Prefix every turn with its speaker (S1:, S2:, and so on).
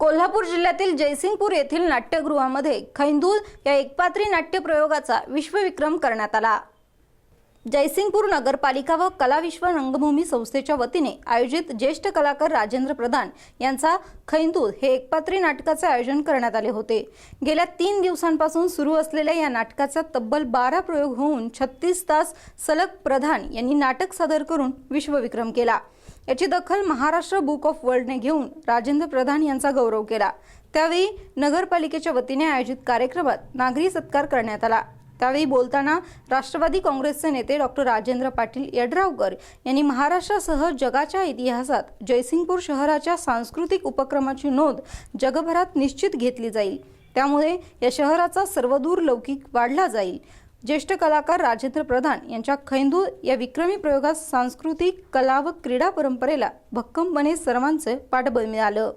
S1: कोल्हापूर जिल्ह्यातील जयसिंगपूर येथील नाट्यगृहामध्ये खैंदूल या एकपात्री नाट्य प्रयोगाचा विश्वविक्रम करण्यात आला. जयसिंगपूर नगरपालिका व कलाविश्व रंगभूमी संस्थेच्या वतीने आयोजित ज्येष्ठ कलाकार राजेंद्र प्रधान यांचा खैंदूल हे एकपात्री नाटकाचे आयोजन करण्यात आले होते. गेल्या तीन दिवसांपासून सुरू असलेल्या या नाटकाचा तब्बल बारा प्रयोग होऊन छत्तीस तास सलग प्रधान यांनी नाटक सादर करून विश्वविक्रम केला. याची दखल महाराष्ट्र बुक ऑफ वर्ल्डने घेऊन राजेंद्र प्रधान यांचा गौरव केला. त्यावेळी नगरपालिकेच्या वतीने आयोजित कार्यक्रमात नागरी सत्कार करण्यात आला. त्यावेळी बोलताना राष्ट्रवादी काँग्रेसचे नेते डॉक्टर राजेंद्र पाटील यड्रावकर यांनी महाराष्ट्रासह जगाच्या इतिहासात जयसिंगपूर शहराच्या सांस्कृतिक उपक्रमाची नोंद जगभरात निश्चित घेतली जाईल. त्यामुळे या शहराचा सर्वदूर लौकिक वाढला जाईल. ज्येष्ठ कलाकार राजेंद्र प्रधान यांच्या खैंदूर या विक्रमी प्रयोगात सांस्कृतिक कला व क्रीडा परंपरेला भक्कमपणे सर्वांचे पाठबळ मिळालं.